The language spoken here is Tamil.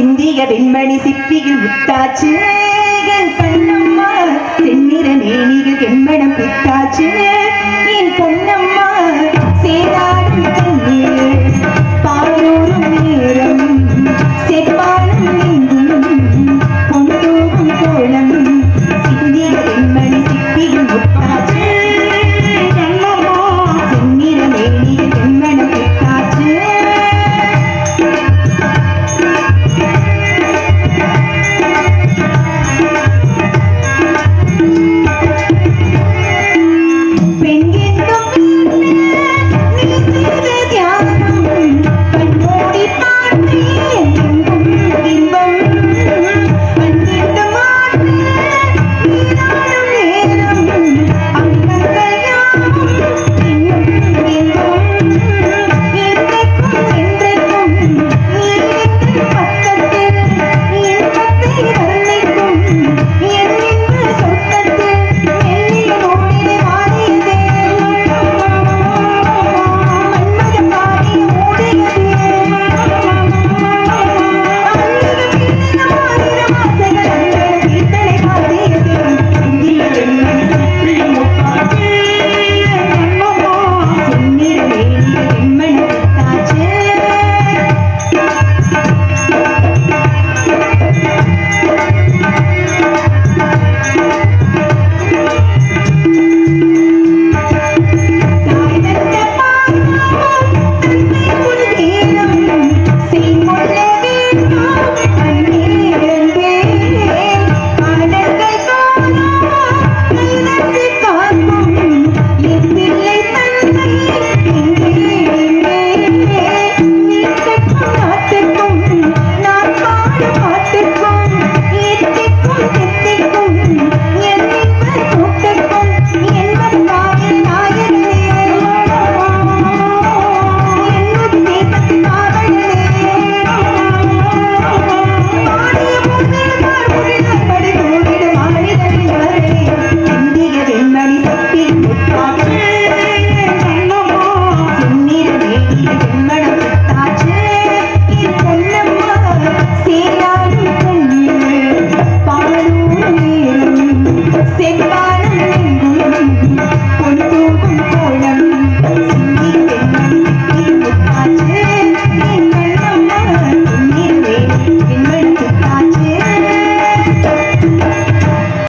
சிந்திய வெண்மணி சிப்பியில் முத்தாச்சு என் கண்ணம்மா செந்நிற மேனியில் என்மனம் பித்த